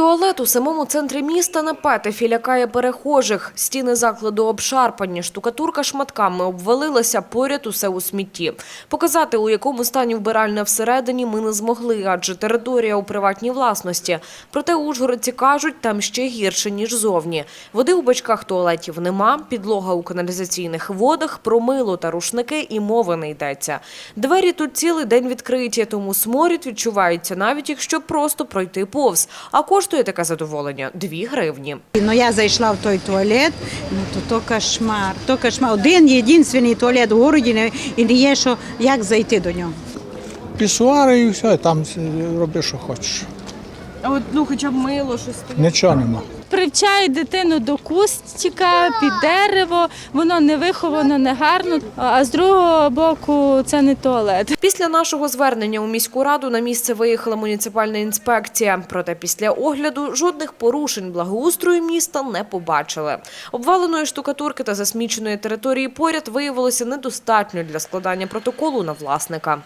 Туалет у самому центрі міста на Петефі лякає перехожих. Стіни закладу обшарпані, штукатурка шматками обвалилася, поряд усе у смітті. Показати, у якому стані вбиральня всередині, ми не змогли, адже територія у приватній власності. Проте ужгородці кажуть, там ще гірше, ніж зовні. Води у бачках туалетів нема, підлога у каналізаційних водах, про мило та рушники і мови не йдеться. Двері тут цілий день відкриті, тому сморід відчувається навіть якщо просто пройти повз. А коштує таке задоволення – Дві гривні. Ну я зайшла в той туалет, ну то то кошмар. То кошмар. Один єдиний туалет в городі не- і не є, що як зайти до нього. пісуари і все, там роби, що хочеш. А от ну хоча б мило щось. Нічого нема. Привчають дитину до кустика, під дерево, воно не виховано, не гарно. А з другого боку це не туалет. Після нашого звернення у міську раду на місце виїхала муніципальна інспекція. Проте після огляду жодних порушень благоустрою міста не побачили. Обваленої штукатурки та засміченої території поряд виявилося недостатньо для складання протоколу на власника.